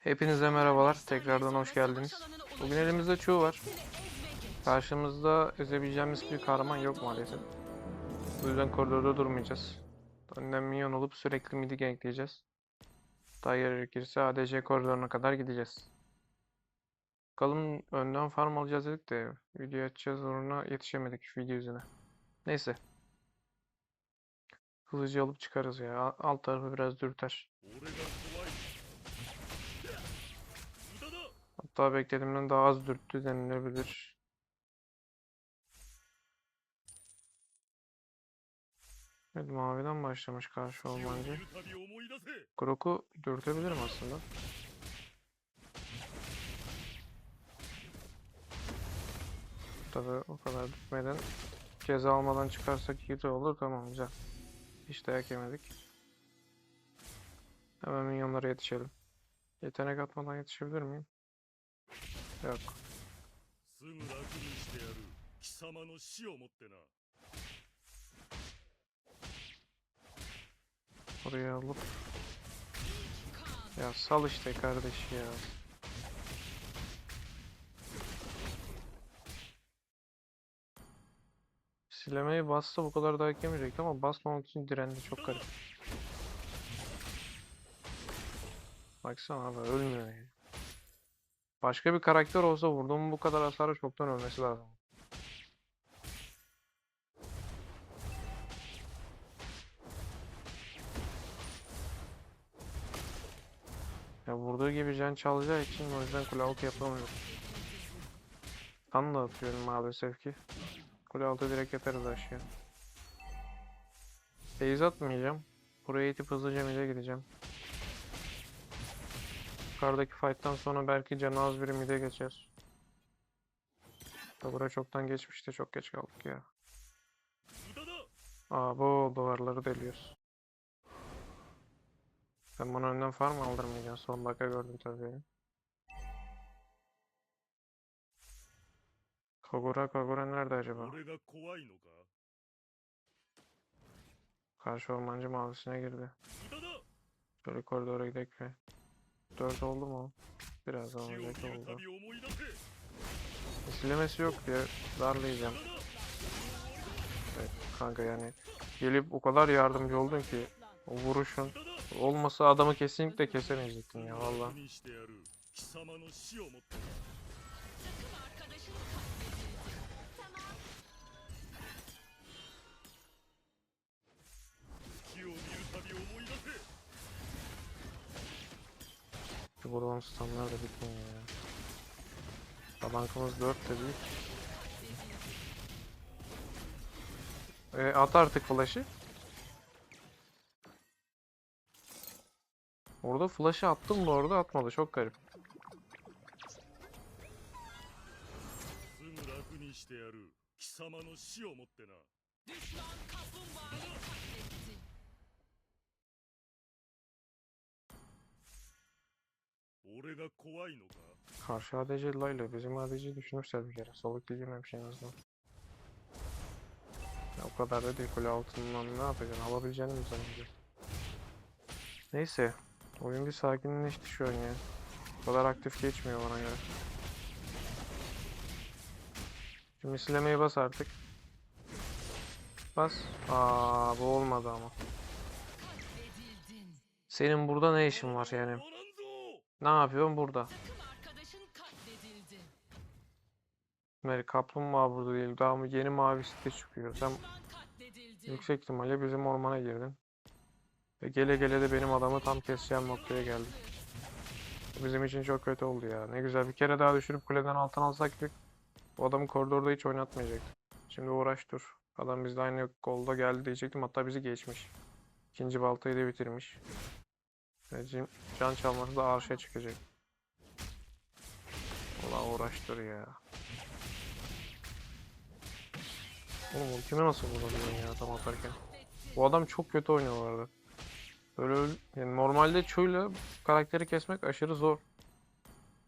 Hepinize merhabalar. Tekrardan hoş geldiniz. Bugün elimizde çoğu var. Karşımızda ezebileceğimiz bir kahraman yok maalesef. Bu yüzden koridorda durmayacağız. Önden minyon olup sürekli midi gankleyeceğiz. Daha gerekirse ADC koridoruna kadar gideceğiz. Bakalım önden farm alacağız dedik de video açacağız uğruna yetişemedik şu video yüzüne. Neyse. Hızlıca alıp çıkarız ya. Alt tarafı biraz dürter. Hatta beklediğimden daha az dürttü denilebilir. Evet maviden başlamış karşı olmancı. Krok'u dürtebilirim aslında. Tabi o kadar dürtmeden ceza almadan çıkarsak iyi de olur. Tamam güzel. Hiç dayak yemedik. Hemen minyonlara yetişelim. Yetenek atmadan yetişebilir miyim? Yok. Buraya alıp ya sal işte kardeş ya. Silemeyi bassa bu kadar daha yemeyecekti ama basmamak için direndi çok garip. Baksana abi ölmüyor ya. Yani. Başka bir karakter olsa vurduğum bu kadar hasara çoktan ölmesi lazım. Ya vurduğu gibi can çalacağı için o yüzden kule altı yapamıyorum. Tam da atıyorum maalesef ki. Kule altı direkt yaparız aşağı. Base atmayacağım. Buraya itip hızlıca mid'e gideceğim. Yukarıdaki fight'tan sonra belki canaz bir mide geçer. Buraya çoktan geçmişti. Çok geç kaldık ya. Aa bu duvarları deliyoruz. Sen bana önden farm aldırmayacaksın. Son dakika gördüm tabii. Kagura Kagura nerede acaba? Karşı ormancı mavisine girdi. Şöyle koridora gidelim? 4 oldu mu? Biraz olacak oldu. Silemesi yok diye darlayacağım. Evet, kanka yani gelip o kadar yardımcı oldun ki o vuruşun olmasa adamı kesinlikle kesemeyecektin ya valla. Şu buradan stunlar da bitmiyor ya. Tabankımız 4 dedik. E, at artık flash'ı. Orada flash'ı attım bu arada atmadı çok garip. Karşı ADC Layla bizim ADC düşünürse bir kere soluk girmemiş en azından. Ya o kadar da değil kule altından ne yapacaksın alabileceğini mi zannediyorsun? Neyse oyun bir sakinleşti şu an ya. O kadar aktif geçmiyor bana göre. Şimdi silemeyi bas artık. Bas. Aa bu olmadı ama. Senin burada ne işin var yani? Ne yapıyorum burada? Meri kaplumbağa burada değil. Daha mı yeni mavi site çıkıyor. Sen yüksek ihtimalle bizim ormana girdin. Ve gele gele de benim adamı tam keseceğim noktaya geldi. Bizim için çok kötü oldu ya. Ne güzel bir kere daha düşürüp kuleden alttan alsaktık. Bu adamı koridorda hiç oynatmayacaktı. Şimdi uğraş dur. Adam bizde aynı golda geldi diyecektim. Hatta bizi geçmiş. İkinci baltayı da bitirmiş. Ve cim- can çalması da arşa çıkacak. Ulan uğraş dur ya. Oğlum ultimi nasıl vurabiliyorsun ya tam atarken? Bu adam çok kötü oynuyor bu. Böyle yani normalde çuyla karakteri kesmek aşırı zor.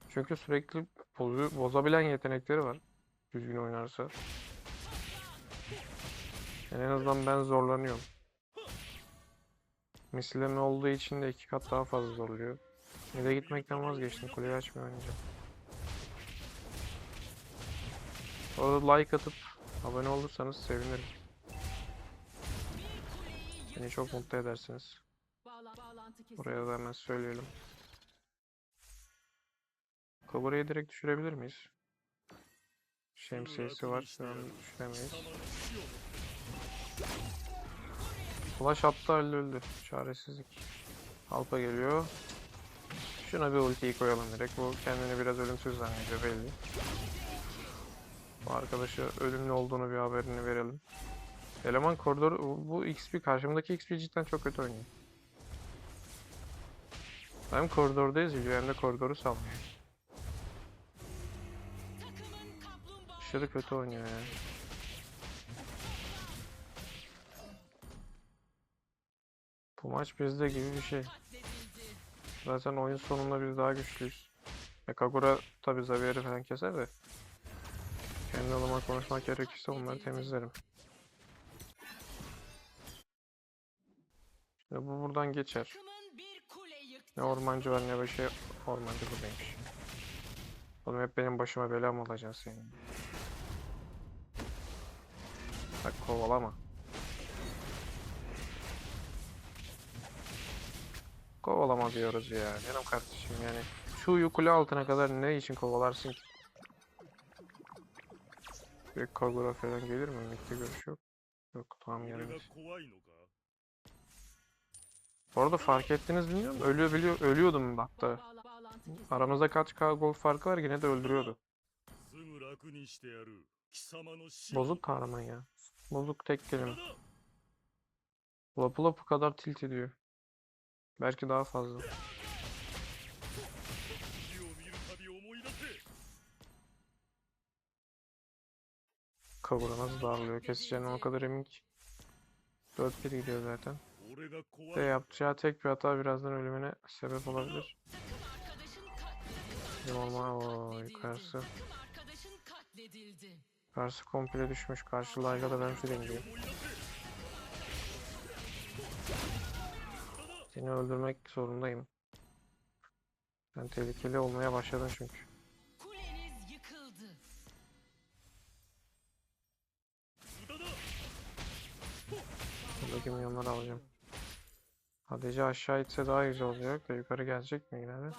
Çünkü sürekli bozu- bozabilen yetenekleri var. Düzgün oynarsa. Yani en azından ben zorlanıyorum. Misleme olduğu için de iki kat daha fazla zorluyor. Eve gitmekten vazgeçtim. Kuleyi açmıyor oynayacağım. Orada like atıp abone olursanız sevinirim. Beni çok mutlu edersiniz. Buraya da hemen söyleyelim. Kobra'yı direkt düşürebilir miyiz? Şemsiyesi var. Şu düşüremeyiz. Flash attı öldü. Çaresizlik. Alpa geliyor. Şuna bir ultiyi koyalım direkt. Bu kendini biraz ölümsüz zannediyor belli. Bu arkadaşa ölümlü olduğunu bir haberini verelim. Eleman koridor bu XP karşımdaki XP cidden çok kötü oynuyor. Hem koridorda eziliyor hem de koridoru kaplumbağa Aşırı kötü oynuyor ya. Bu maç bizde gibi bir şey. Zaten oyun sonunda biz daha güçlüyüz. E Kagura tabi Xavier'i falan keser de. Kendi adıma konuşmak gerekirse onları temizlerim. Şimdi bu buradan geçer. Ne ormancı var ne bir şey. Ormancı buradaymış. Oğlum hep benim başıma bela mı olacaksın senin? Bak kovalama. Kovalama diyoruz ya. Canım kardeşim yani. Şu kule altına kadar ne için kovalarsın ki? Bir Kagura falan gelir mi? Mitte görüş yok. Yok tamam gelmiş. Bu arada fark ettiniz bilmiyorum. Ölüyor, biliyor, ölüyordum hatta. Aramızda kaç K gol farkı var yine de öldürüyordu. Bozuk kahraman ya. Bozuk tek kelime. Lapı lapı kadar tilt ediyor. Belki daha fazla. Kavura nasıl darlıyor keseceğine o kadar emin ki. 4-1 gidiyor zaten. De yapacağı tek bir hata birazdan ölümüne sebep olabilir. Bizim ormana o yukarısı. Yukarısı komple düşmüş. Karşı layga da ben şu deneyim. Seni öldürmek zorundayım. Sen tehlikeli olmaya başladın çünkü. Buradaki milyonları alacağım. Hadece aşağı itse daha güzel olacak da yukarı gelecek mi yine de?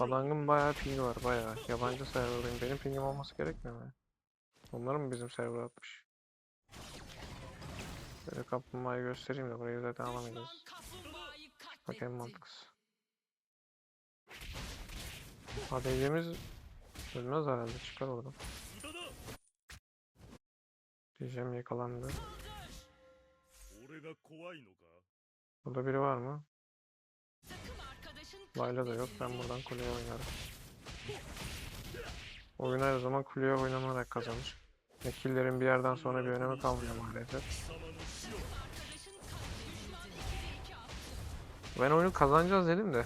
Badang'ın bayağı pingi var bayağı. Yabancı serverdayım. Benim pingim olması gerekmiyor mu? Onlar mı bizim server atmış? Şöyle kaplumbağayı göstereyim de burayı zaten alamayacağız. Bak en mantıklısı. ADC'miz ölmez herhalde çıkar oradan. Diyeceğim yakalandı. Burada biri var mı? Layla da yok. Ben buradan kuleye oynarım. Oyun her zaman kuleye oynanarak kazanır. Yeşillerin bir yerden sonra bir önemi kalmıyor maalesef. Ben oyunu kazanacağız dedim de.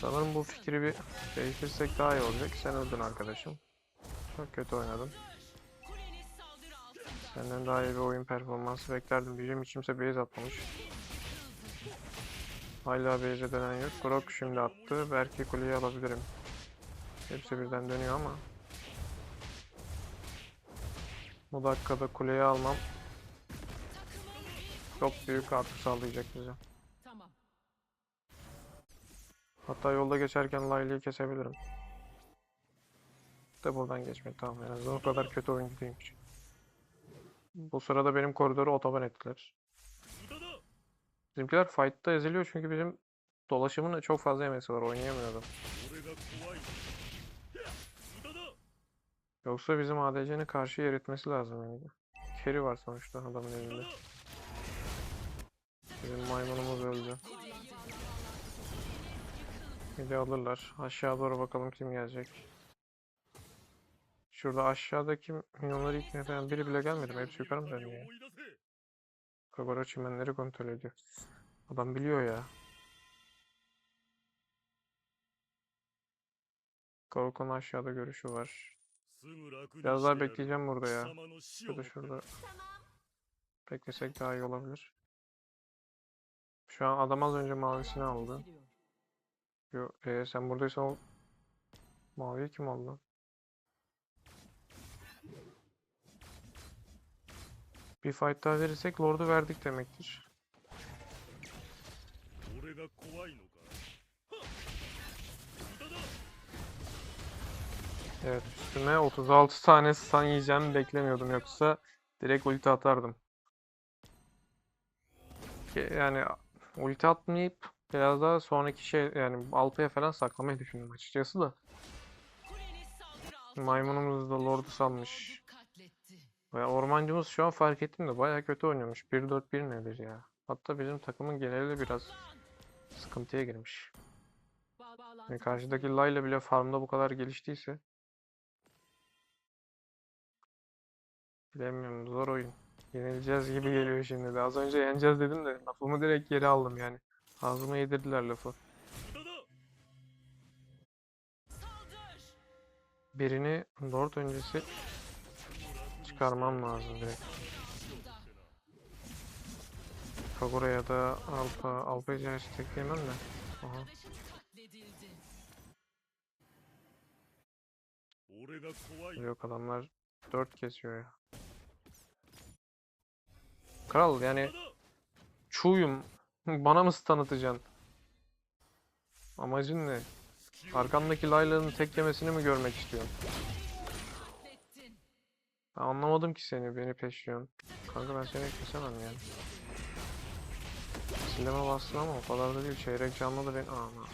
Sanırım bu fikri bir değiştirsek daha iyi olacak. Sen öldün arkadaşım. Çok kötü oynadın. Senden daha iyi bir oyun performansı beklerdim. Bizim hiç kimse base atmamış. Hala base'e dönen yok. Grok şimdi attı. Belki kuleyi alabilirim. Hepsi birden dönüyor ama bu dakikada kuleyi almam çok büyük katkı sağlayacak bize. Hatta yolda geçerken Layli'yi kesebilirim. De buradan geçmeyi tamam en azından o kadar kötü oyuncu değilmiş. Bu sırada benim koridoru otoban ettiler. Bizimkiler fight'ta eziliyor çünkü bizim dolaşımın çok fazla yemesi var oynayamıyordum. Yoksa bizim ADC'nin karşı yer etmesi lazım yani. Carry var sonuçta adamın elinde. Bizim maymunumuz öldü. Bir de alırlar. Aşağı doğru bakalım kim gelecek. Şurada aşağıdaki milyonları ilk neden biri bile gelmedi. Hepsi yukarı mı dönüyor? Kagora çimenleri kontrol ediyor. Adam biliyor ya. Korkun aşağıda görüşü var. Biraz daha bekleyeceğim burada ya. Şurada şurada. Beklesek daha iyi olabilir. Şu an adam az önce mavisini aldı. Yo, e, sen buradaysan o maviyi kim aldı? Bir fight daha verirsek Lord'u verdik demektir. Evet üstüme 36 tane stun yiyeceğimi beklemiyordum yoksa direkt ulti atardım. Yani ulti atmayıp biraz daha sonraki şey yani Alpa'ya falan saklamayı düşündüm açıkçası da. Maymunumuz da Lord'u salmış. Ve ormancımız şu an fark ettim de bayağı kötü oynuyormuş. 1-4-1 nedir ya? Hatta bizim takımın geneli biraz sıkıntıya girmiş. Yani karşıdaki Layla bile farmda bu kadar geliştiyse Bilemiyorum zor oyun. Yenileceğiz gibi geliyor şimdi de. Az önce yeneceğiz dedim de lafımı direkt geri aldım yani. Ağzıma yedirdiler lafı. Birini dört öncesi çıkarmam lazım direkt. Kagura ya da Alpa, Alpa hiç tekleyemem de. Aha. Yok adamlar dört kesiyor ya. Kral yani çuğuyum. Bana mı tanıtacaksın? Amacın ne? Arkandaki Layla'nın tek yemesini mi görmek istiyorsun? Ben anlamadım ki seni, beni peşliyorsun. Kanka ben seni kesemem yani. Sileme bastın ama o kadar da değil. Çeyrek canlı da ben... Ana.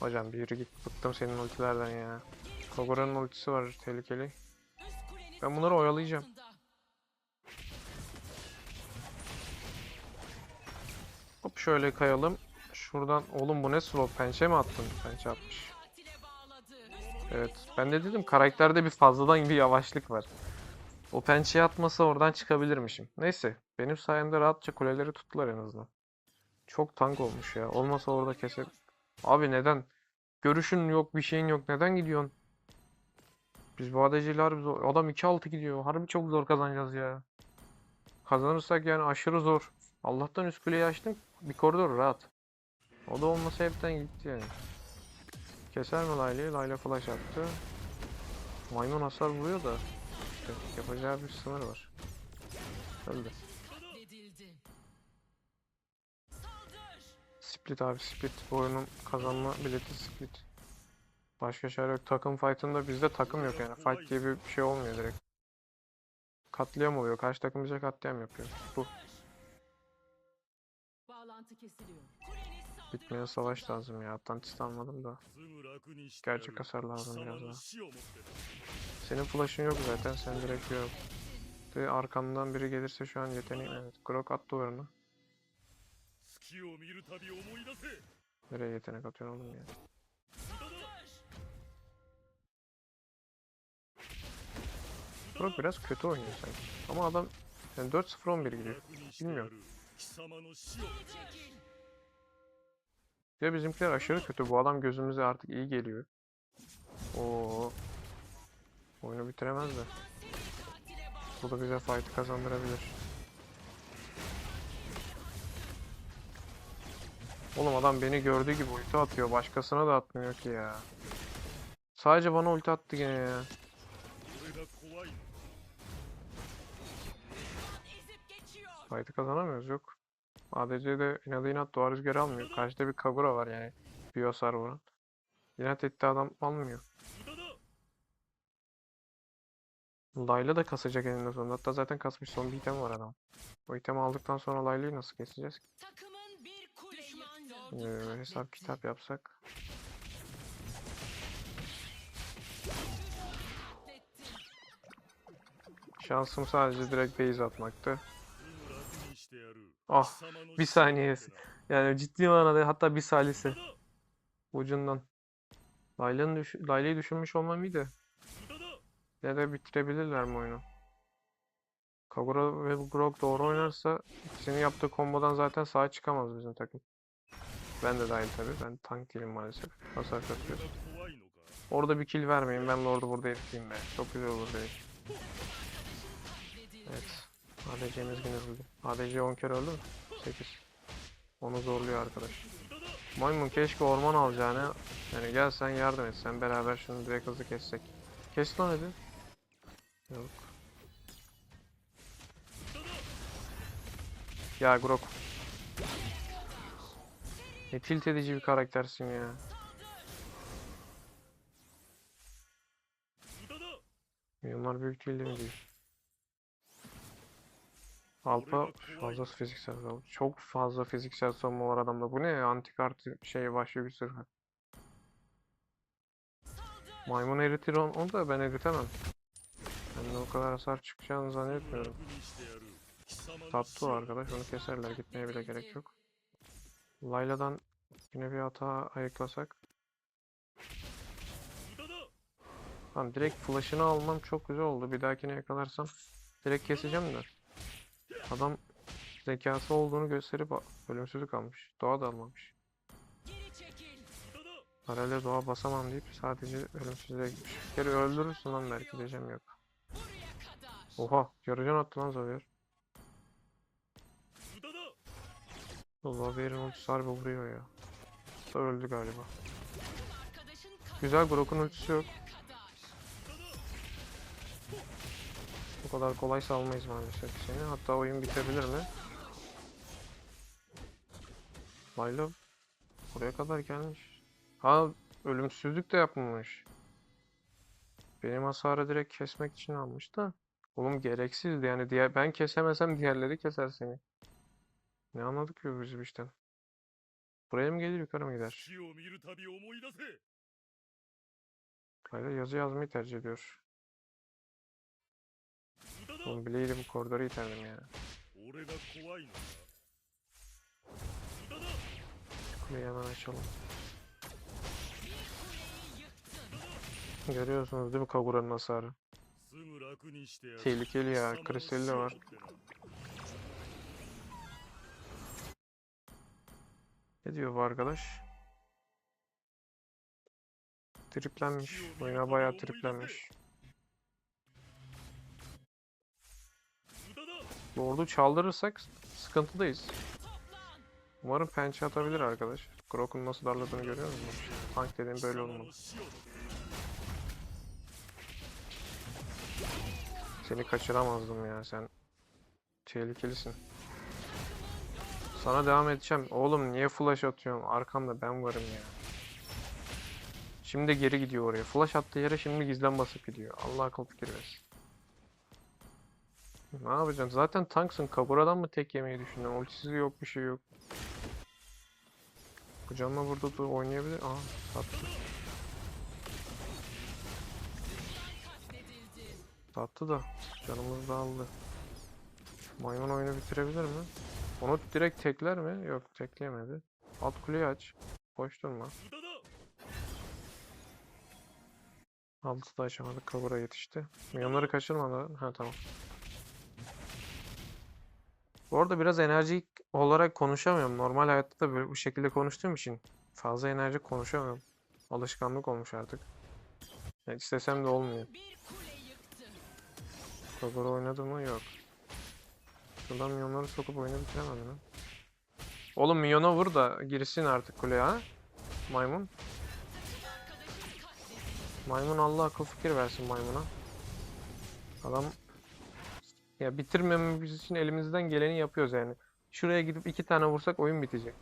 Hocam bir yürü git. Bıktım senin ultilerden ya. Kogura'nın ultisi var tehlikeli. Ben bunları oyalayacağım. Hop şöyle kayalım. Şuradan oğlum bu ne slow pençe mi attın? Pençe atmış. Evet ben de dedim karakterde bir fazladan bir yavaşlık var. O pençeyi atmasa oradan çıkabilirmişim. Neyse benim sayemde rahatça kuleleri tuttular en azından. Çok tank olmuş ya. Olmasa orada keser. Abi neden? Görüşün yok bir şeyin yok. Neden gidiyorsun? Biz bu ADC'ler biz adam 2-6 gidiyor. Harbi çok zor kazanacağız ya. Kazanırsak yani aşırı zor. Allah'tan üst kuleyi açtım. Bir koridor rahat. O da olmasa hepten gitti yani. Keser mi Layla'yı? Layla flash attı. Maymun hasar vuruyor da işte yapacağı bir sınır var. Öldü. Split abi split. Bu oyunun kazanma bileti split. Başka şey yok. Takım fight'ında bizde takım yok yani. Fight diye bir şey olmuyor direkt. Katliam oluyor. Karşı takım bize katliam yapıyor. Bu. Gözaltı kesiliyor. Bitmeye savaş lazım ya. Atlantis almadım da. Gerçek hasar lazım biraz daha. Senin flash'ın yok zaten. Sen direkt yok. Ve arkamdan biri gelirse şu an yeteneğim evet. Grok at duvarını. Nereye yetenek atıyorsun oğlum ya? Grok biraz kötü oynuyor sanki. Ama adam yani 4-0-11 gidiyor. Bilmiyorum. Ya bizimkiler aşırı kötü. Bu adam gözümüze artık iyi geliyor. Oo. Oyunu bitiremez de. Bu da bize fight kazandırabilir. Oğlum adam beni gördüğü gibi ulti atıyor. Başkasına da atmıyor ki ya. Sadece bana ulti attı gene ya. Fight'ı kazanamıyoruz yok. ADC'de inadı inat doğa rüzgarı almıyor. Karşıda bir Kagura var yani. Bir hasar vuran. İnat etti adam almıyor. Layla da kasacak eninde sonunda. Hatta zaten kasmış son bir item var adam. O itemi aldıktan sonra Layla'yı nasıl keseceğiz ki? Ee, hesap kitap yapsak. Şansım sadece direkt base atmaktı. Ah bir saniyesi. Yani ciddi manada hatta bir salisi. Ucundan. Layla'yı düş Layla düşünmüş olmam iyiydi. Ya da bitirebilirler mi oyunu? Kagura ve Grog doğru oynarsa senin yaptığı kombodan zaten sağa çıkamaz bizim takım. Ben de dahil tabi. Ben tank değilim maalesef. Hasar kasıyoruz. Orada bir kill vermeyin. Ben Lord'u burada etkileyim be. Çok güzel olur değil. Evet. ADC'miz yine öldü. ADC 10 kere öldü mü? 8. Onu zorluyor arkadaş. Maymun keşke orman alacağını yani gel sen yardım et sen beraber şunu direkt hızlı kessek. Kes lan hadi. Yok. Ya Grok. Ne tilt edici bir karaktersin ya. Mimar büyük değil mi diyor. Alpa fazla fiziksel savunma. Çok fazla fiziksel savunma var adamda. Bu ne ya? Antik artı şey vahşi bir sürü. Maymun eritir onu, onu da ben eritemem. Ben de o kadar hasar çıkacağını zannetmiyorum. Tatlı arkadaş onu keserler gitmeye bile gerek yok. Layla'dan yine bir hata ayıklasak. Tamam direkt flash'ını almam çok güzel oldu. Bir dahakine yakalarsam direkt keseceğim de. Adam zekası olduğunu gösterip ölümsüzlük almış. Doğa da almamış. Paralel doğa basamam deyip sadece ölümsüzlüğe gitmiş. Bir kere öldürürsün lan belki diyeceğim yok. Oha yarıcan attı lan Zavier. Zavier'in ultisi harbi vuruyor ya. Da öldü galiba. Güzel Grok'un ultisi yok. Bu kadar kolay salmayız maalesef seni. Hatta oyun bitebilir mi? Layla buraya kadar gelmiş. Ha ölümsüzlük de yapmamış. Benim hasarı direkt kesmek için almış da. Oğlum gereksizdi yani diğer ben kesemesem diğerleri keser seni. Ne anladık ki biz bu işten? Buraya mı gelir yukarı mı gider? Layla yazı yazmayı tercih ediyor. Oğlum Blade'in koridoru iterdim ya. Kuleyi hemen açalım. Görüyorsunuz değil mi Kagura'nın hasarı? Tehlikeli ya. Kristal de var. Ne diyor bu arkadaş? Triplenmiş. Oyuna bayağı triplenmiş. Lord'u çaldırırsak sıkıntıdayız. Umarım pençe atabilir arkadaş. Krok'un nasıl darladığını görüyor musunuz? Tank dediğim böyle olmalı. Seni kaçıramazdım ya sen. Tehlikelisin. Sana devam edeceğim. Oğlum niye flash atıyorum? Arkamda ben varım ya. Şimdi geri gidiyor oraya. Flash attığı yere şimdi gizlen basıp gidiyor. Allah akıl fikir versin. Ne yapacağım? Zaten tanksın. Kabura'dan mı tek yemeyi düşündüm? Ultisi yok bir şey yok. Bu canla burada da oynayabilir. Aa sattı. Sattı da canımız da aldı. Maymun oyunu bitirebilir mi? Onu direkt tekler mi? Yok tekleyemedi. Alt kuleyi aç. Boş durma. 6'da açamadık. Kabura yetişti. Yanları kaçırmadan. Ha tamam. Bu arada biraz enerjik olarak konuşamıyorum. Normal hayatta da böyle bu şekilde konuştuğum için fazla enerji konuşamıyorum. Alışkanlık olmuş artık. Yani istesem de olmuyor. Kagura oynadı mı? Yok. Şuradan milyonları sokup oyunu bitiremem mi? Oğlum milyona vur da girsin artık kuleye ha. Maymun. Maymun Allah akıl fikir versin maymuna. Adam ya bitirmememiz için elimizden geleni yapıyoruz yani. Şuraya gidip iki tane vursak oyun bitecek.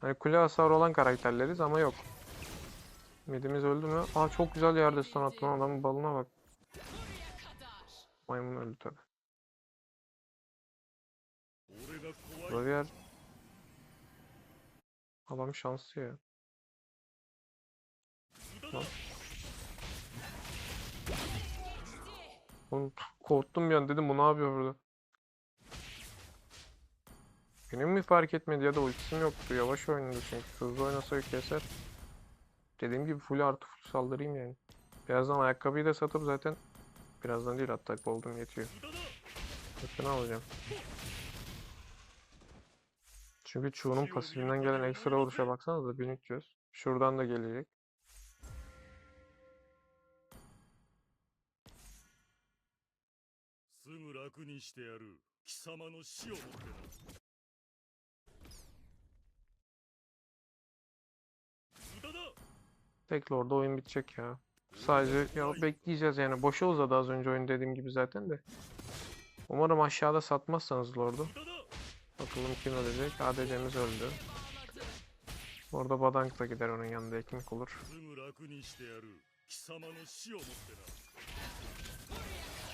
Hani kule hasar olan karakterleriz ama yok. Midimiz öldü mü? Aa çok güzel yerde stun attım adamın balına bak. Maymun öldü tabi. Rovier. Adam şanslı ya. Bak. Oğlum korktum bir dedim bu ne yapıyor burada. Benim mi fark etmedi ya da ultisim yoktu. Yavaş oynadı çünkü. Hızlı oynasa keser. Dediğim gibi full artı full saldırayım yani. Birazdan ayakkabıyı da satıp zaten birazdan değil hatta oldum yetiyor. Bakın alacağım. Çünkü çoğunun pasifinden gelen ekstra vuruşa baksanıza 1300. Şuradan da gelecek. 楽にしてやる貴様の死をもって Tekrar orada oyun bitecek ya. Sadece ya bekleyeceğiz yani. Boşa uzadı az önce oyun dediğim gibi zaten de. Umarım aşağıda satmazsanız Lord'u. Bakalım kim ölecek. ADC'miz öldü. Orada Badank da gider onun yanında ekmek olur.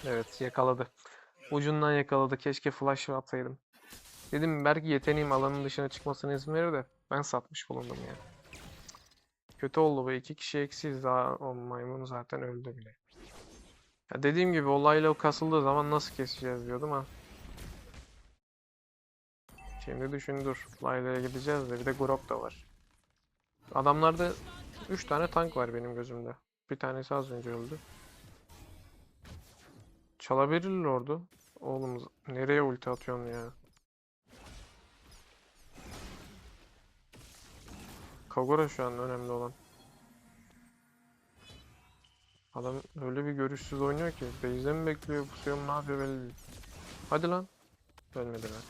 Evet yakaladı. Ucundan yakaladı. Keşke flash atsaydım. Dedim belki yeteneğim alanın dışına çıkmasına izin verir de ben satmış bulundum ya. Kötü oldu bu. iki kişi eksiyiz daha o maymun zaten öldü bile. Ya dediğim gibi olayla o kasıldığı zaman nasıl keseceğiz diyordum ha. Şimdi düşün dur. Layla'ya gideceğiz de bir de Grok da var. Adamlarda 3 tane tank var benim gözümde. Bir tanesi az önce öldü. Çalabilir ordu. Oğlum nereye ulti atıyorsun ya? Kagura şu an önemli olan. Adam öyle bir görüşsüz oynuyor ki. Base'de mi bekliyor, pusuyor mu, ne yapıyor belli değil. Hadi lan. Ölmedi lan.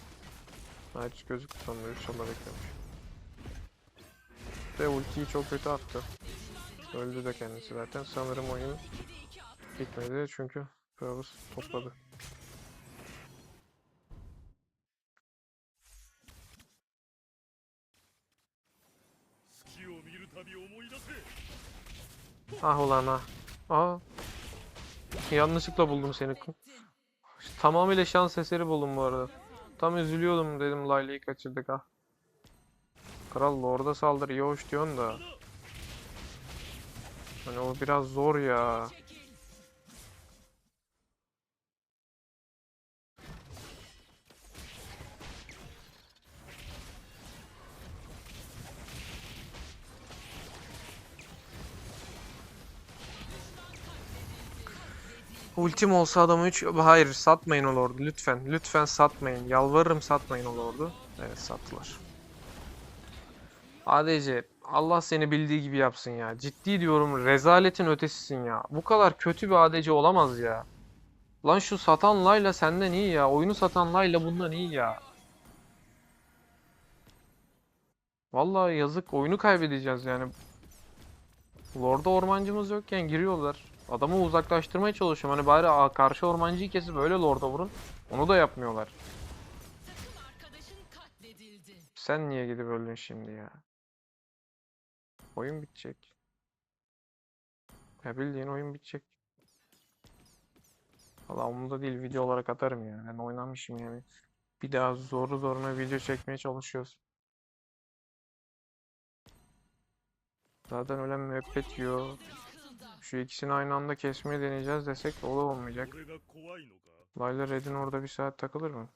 Ha, hiç gözüktü sonunda. 3 yılda beklemiş. Ve ultiyi çok kötü attı. Öldü de kendisi zaten. Sanırım oyun bitmedi çünkü Fergus topladı. Ah ulan ah. Aa. Yanlışlıkla buldum seni. Tamamıyla şans eseri buldum bu arada. Tam üzülüyordum dedim Layla'yı kaçırdık ah. Kral Lord'a saldır iyi hoş diyorsun da. Hani o biraz zor ya. Ultim olsa adamı 3... Hayır satmayın o Lord'u lütfen. Lütfen satmayın. Yalvarırım satmayın o Lord'u. Evet sattılar. ADC Allah seni bildiği gibi yapsın ya. Ciddi diyorum rezaletin ötesisin ya. Bu kadar kötü bir ADC olamaz ya. Lan şu satan Layla senden iyi ya. Oyunu satan Layla bundan iyi ya. Vallahi yazık oyunu kaybedeceğiz yani. Lord'a ormancımız yokken giriyorlar. Adamı uzaklaştırmaya çalışıyorum. Hani bari karşı ormancıyı kesip öyle Lord'a vurun. Onu da yapmıyorlar. Sen niye gidip öldün şimdi ya? Oyun bitecek. Ya bildiğin oyun bitecek. Valla umurumda değil video olarak atarım ya. Ben oynamışım yani. Bir daha zoru zoruna video çekmeye çalışıyoruz. Zaten ölen müebbet yiyor. Şu ikisini aynı anda kesmeye deneyeceğiz desek o da olmayacak. Layla Red'in orada bir saat takılır mı?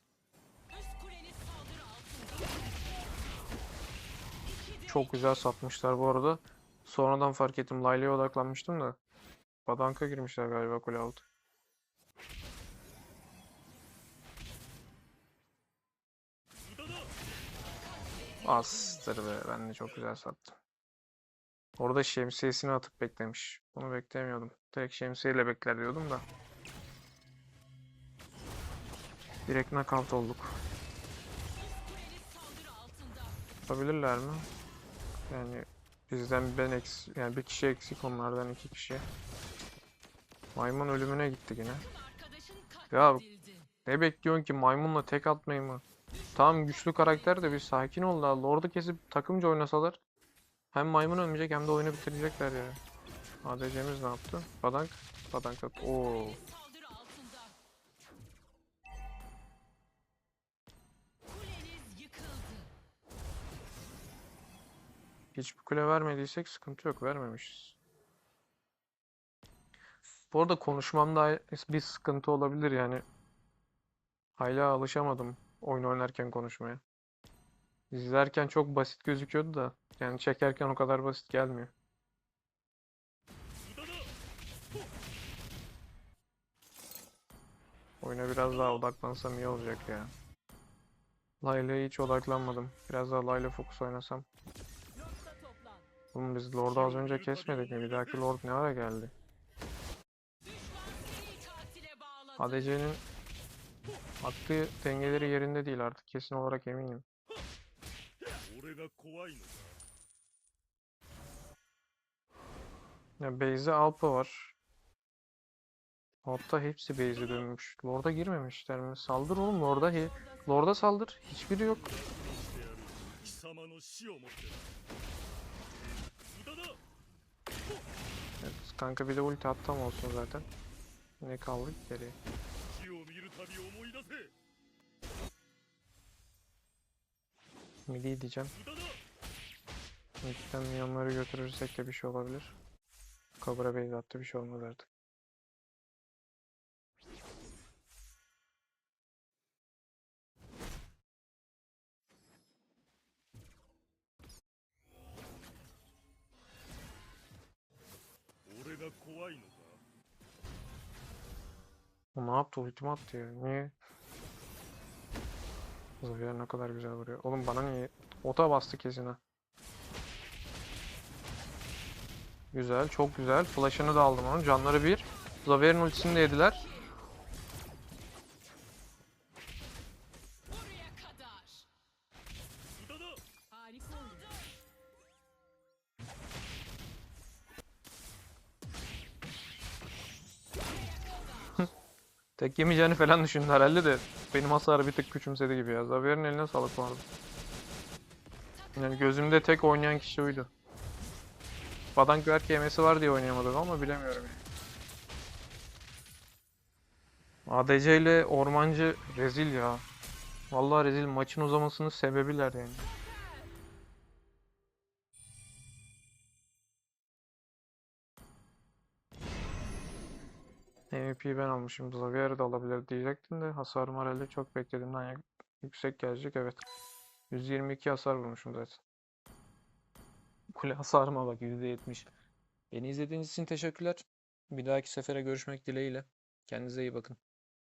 Çok güzel satmışlar bu arada. Sonradan fark ettim. Layla'ya odaklanmıştım da. Badanka girmişler galiba kule altı. Astır be. Ben de çok güzel sattım. Orada şemsiyesini atıp beklemiş. Bunu beklemiyordum. Direkt şemsiyeyle bekler diyordum da. Direkt knockout olduk. Yapabilirler mi? Yani bizden ben eks yani bir kişi eksik onlardan iki kişi. Maymun ölümüne gitti yine. Ya ne bekliyorsun ki maymunla tek atmayı mı? Tamam güçlü karakter de bir sakin ol da Lord'u kesip takımca oynasalar hem maymun ölmeyecek hem de oyunu bitirecekler ya. ADC'miz ne yaptı? Badank. Badank attı. Oo. Hiçbir kule vermediysek sıkıntı yok. Vermemişiz. Bu arada konuşmamda bir sıkıntı olabilir yani. Hala alışamadım oyun oynarken konuşmaya. İzlerken çok basit gözüküyordu da yani çekerken o kadar basit gelmiyor. Oyuna biraz daha odaklansam iyi olacak ya. Layla'ya hiç odaklanmadım. Biraz daha Layla fokus oynasam. Oğlum biz Lord'u az önce kesmedik mi? Bir dahaki Lord ne ara geldi? ADC'nin aklı dengeleri yerinde değil artık kesin olarak eminim. 俺が怖いのか Ya base'e Alpa var. Hatta hepsi base'e dönmüş. Lord'a girmemişler mi? Saldır oğlum Lord'a. He- Lord'a saldır. Hiçbiri yok. 貴様の死をもって無駄だ Evet, kanka bir de ulti attam olsun zaten. Ne kaldı ki geriye? Midi diyeceğim. Midden minyonları götürürsek de bir şey olabilir. Kobra base attı bir şey olmaz artık. Ne yaptı ultimi attı ya? Niye? Zafer ne kadar güzel vuruyor. Oğlum bana niye? Ota bastı kesin ha. Güzel, çok güzel. Flash'ını da aldım onun. Canları bir. Zafer'in ultisini de yediler. Tek yemeyeceğini falan düşündü herhalde de benim hasarı bir tık küçümsedi gibi ya. Xavier'in eline sağlık vardı. Yani gözümde tek oynayan kişi oydu. Badank belki yemesi var diye oynayamadım ama bilemiyorum yani. ADC ile Ormancı rezil ya. Vallahi rezil. Maçın uzamasının sebebiler yani. MVP'yi ben almışım. Xavier de alabilir diyecektim de hasarım herhalde çok beklediğimden yük- yüksek gelecek. Evet. 122 hasar vurmuşum zaten. Kule hasarıma bak %70. Beni izlediğiniz için teşekkürler. Bir dahaki sefere görüşmek dileğiyle. Kendinize iyi bakın.